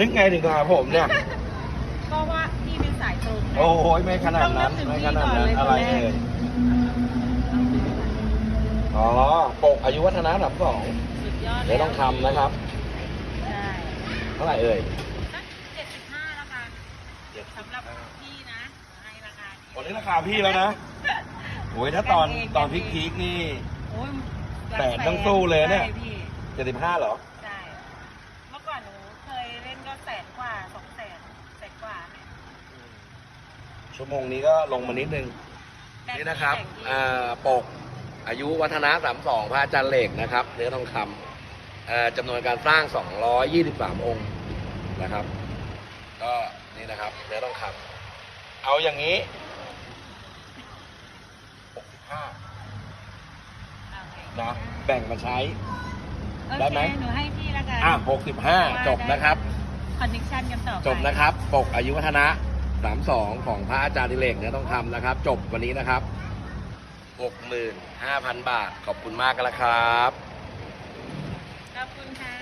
นึกไงถึงหาผมเนี่ย ก็ว่าพี่เป็นสายตรงนะ โอ้ยไม่ขนาดนั้นต้องนึไม่กขถึงนาดพี่นั้นก่อะอนไรเลยเอ่ยเอาดูค่ะอ๋อปกอายุวัฒนะอันดับสองสุดยอดเดี๋ยวต้องทำนะครับ ใช่เท่าไหร่เอ่ยสักเจ็ดสิบห้าแล้วกันสำหรับพี่นะให้ราคาดีวันนี้ราคาพี่แล้วนะโอ้ยถ้าตอนตอนพีคๆนี่ โอ้ยแสนต้องสู้เลยเนี่ย ใช่พี่เจ็ดสิบห้าเหรอ ใช่ เมื่อก่อนหนูเคยเล่นก็แสนกว่าสองแสนแสนกว่าเนี่ย ชั่วโมงนี้ก็ลงมานิดนึงนี่นะครับอ่าปกอายุวัฒนะสามสองพระอาจารย์เหล็กนะครับ เนื้อทองคำเอ่อจำนวนการสร้าง 223 องค์นะครับ ก็นี่นะครับ เนื้อทองคำเอาอย่างนี้ 65นะแบ่งมาใช้ ได้ไหมโอเคหนูให้พี่แล้วกันอะ65 จบนะครับคอนเนคชั่นกันต่อไปจบนะครับ ปกอายุวัฒนะ สามสองของพระอาจารย์ดิเลกเนี่ยต้องทำนะครับ จบวันนี้นะครับหกหมื่นห้าพันบาท ขอบคุณมากกันละครับ ขอบคุณค่ะ